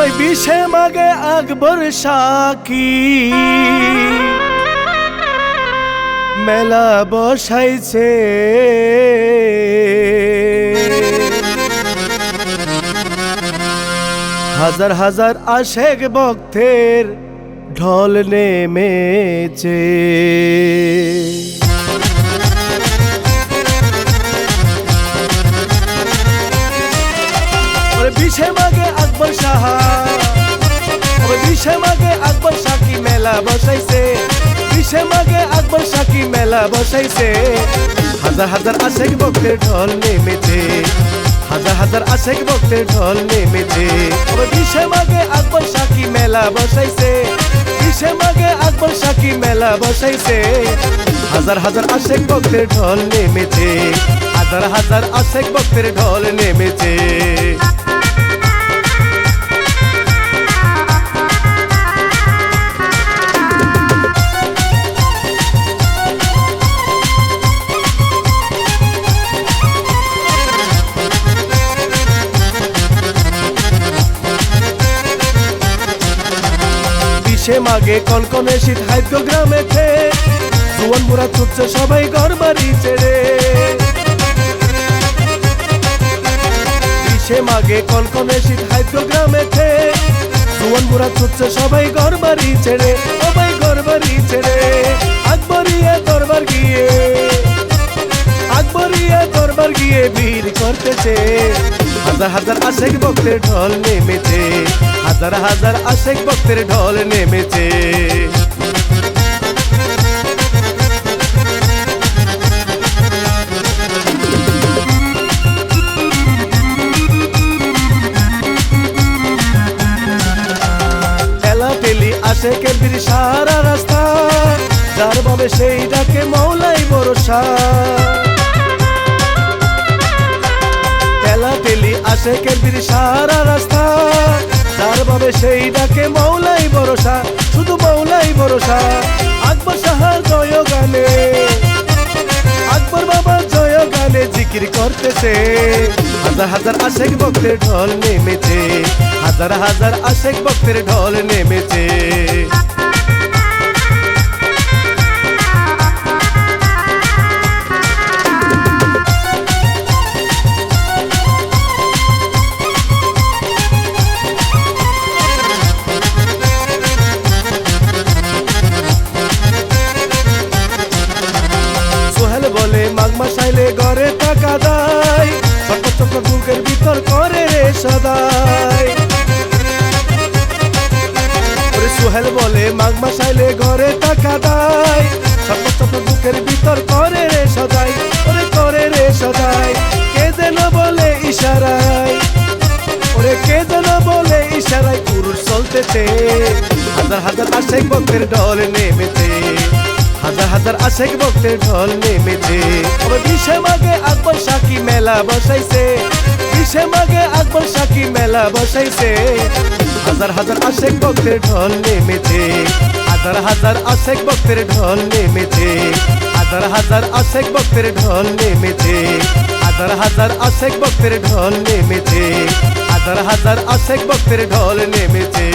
ওই বিষে মাগে আকবর সাকি। মেলা বসাইছে। হাজার হাজার আশেক ভক্তের ঢল নেমেছে। বিশে মাগে আকবর সাহা। বিশে মাগে আকবর সাকি মেলা বসাইছে। বিশে মাগে আকবর সাকি মেলা বসাইছে। হাজার হাজার আশেক ভক্তের ঢল নেমেছে। হাজার হাজার আশেক ভক্তের ঢল নেমেছে। বিশে মাগে আকবর সাকি মেলা বসাইছে। বিশে মাগে আকবর সাকি মেলা বসাইছে। হাজার হাজার আশেক ভক্তের ঢল নেমেছে। হাজার হাজার আশেক ভক্তের ঢল নেমেছে। বিশে মাগে কনকনে শীত হাইদ্য গ্রামে খে জুয়ান মুরা ছুটছে সবাই ঘর বাড়ি ছেড়ে। বিশে মাগে কনকনে শীত হাইদ্য গ্রামে খে জুয়ান মুরা ছুটছে সবাই ঘর বাড়ি ছেড়ে, সবাই ঘর বাড়ি ছেড়ে। আকবরিয়া দরবার গিয়ে আকবরিয়া দরবার গিয়ে ভিড় করতেছে। হাজার হাজার আশেক ভক্তের ঢল নেমেছে। হাজার হাজার আশেক ভক্তের ঢল নেমেছে। আশেকের বীর সারা রাস্তা, যার ভাবে সেই ডাকে মৌলাই ভরসা। ঠেলা ঠেলি আশেকের বীর সারা রাস্তা সেই ডাকে মৌলাই ভরসা, শুধু মৌলাই ভরসা। আকবর সাহার জয় গানে, আকবর বাবা জয় গানে জিকির করতেছে। হাজার হাজার আশেক ভক্তের ঢল নেমেছে, হাজার হাজার আশেক ভক্তের ঢল নেমেছে। বুকের করে রে সদাই। সোহেল বলে, মাঘ মাস আইলে ঘরে টাকা দেয় ছোট ছোট বুকের ভিতর করে রে সদাই। ওরে করে রে সদাই, কে যেন বলে ইশারায়। ওরে কে যেন বলে ইশারায়, পুরুষ চলতেছে। হাজার হাজার আশেক ভক্তের ঢল নেমেছে। হাজার হাজার আশেক ভক্তের ঢল নেমেছে। ওরে বিশে মাগে আকবর সাকি মেলা বসাইছে। বিশে মাগে আকবর সাকি মেলা বসাইছে। হাজার হাজার আশেক ভক্তের ঢল নেমেছে। হাজার হাজার আশেক ভক্তের ঢল নেমেছে। হাজার হাজার আশেক ভক্তের ঢল নেমেছে। হাজার হাজার আশেক ভক্তের ঢল নেমেছে। হাজার হাজার আশেক ভক্তের ঢল নেমেছে।